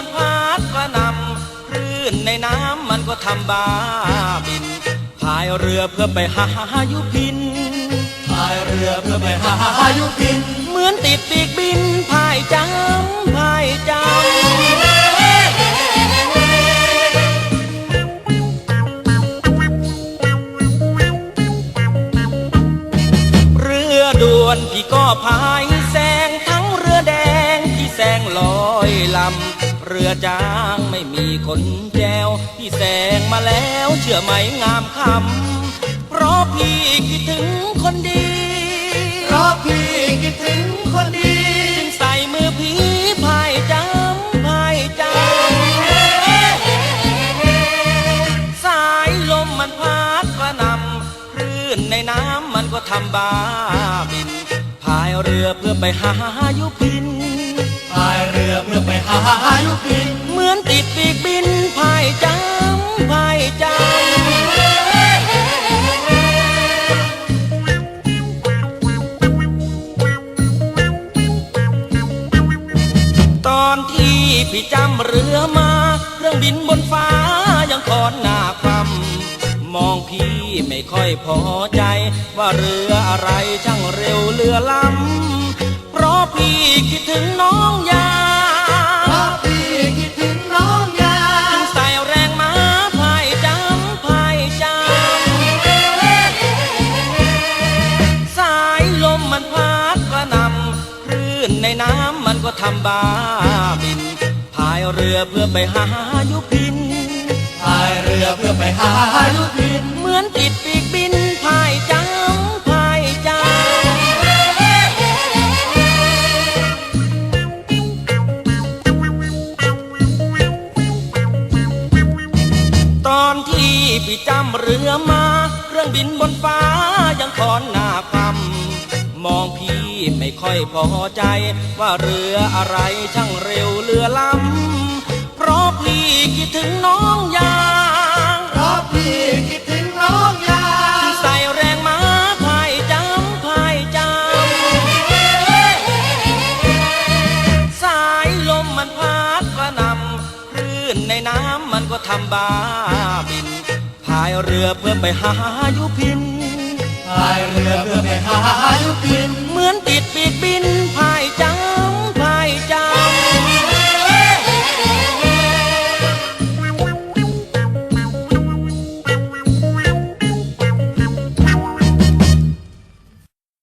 ันพาดกระนำคลื่นในน้ำมันก็ทำบ้าบินพายเรือเพื่อไปหาหยุพินพายเรือเพื่อไปหาหยุพิน เหมือนติดปีกบินพายจังพายจำด่วนพี่ก็พายแสงทั้งเรือแดงที่แสงลอยลำ เรือจางไม่มีคนแจวที่แซงมาแล้วเชื่อไหมงามคำเพราะพี่คิดถึงคนดีเพราะพี่คิดถึงคนดีจึงใส่มือผีพายจำพายจำสายลมมันพัดกระนำคลื่นในน้ำมันก็ทำบาบินพายเรือเพื่อไปหายุพิน รือเพื่อไปหายุพิน เหมือนติดปีกบินพายจำพายจำตอนที่พี่จำเรือมา เครื่องบินบนฟ้ายังคอนหน้าความมองพี่ไม่ค่อยพอใจ ว่าเรืออะไรช่างเร็ว มันก็ทำบาบินพายเรือเพื่อไปหายุพินพายเรือเพื่อไปหายุพิน เหมือนติดปีกบินพายจำพายจำตอนที่พี่จำเรือมา เครื่องบินบนฟ้ายังคอนหน้าความมองพี่ไม่ ค่อยพอใจ ว่าเรืออะไรช่างเร็วเรือล้ำเพราะพี่คิดถึงน้องยางเพราะพี่คิดถึงน้องยาใส่แรงม้าพายจำพายจำสายลมมันพัดกระหนำคลื่นในน้ำมันก็ทำบาบินพายเรือเพื่อไปหายุพินพายเรือเพื่อไปหายุพิน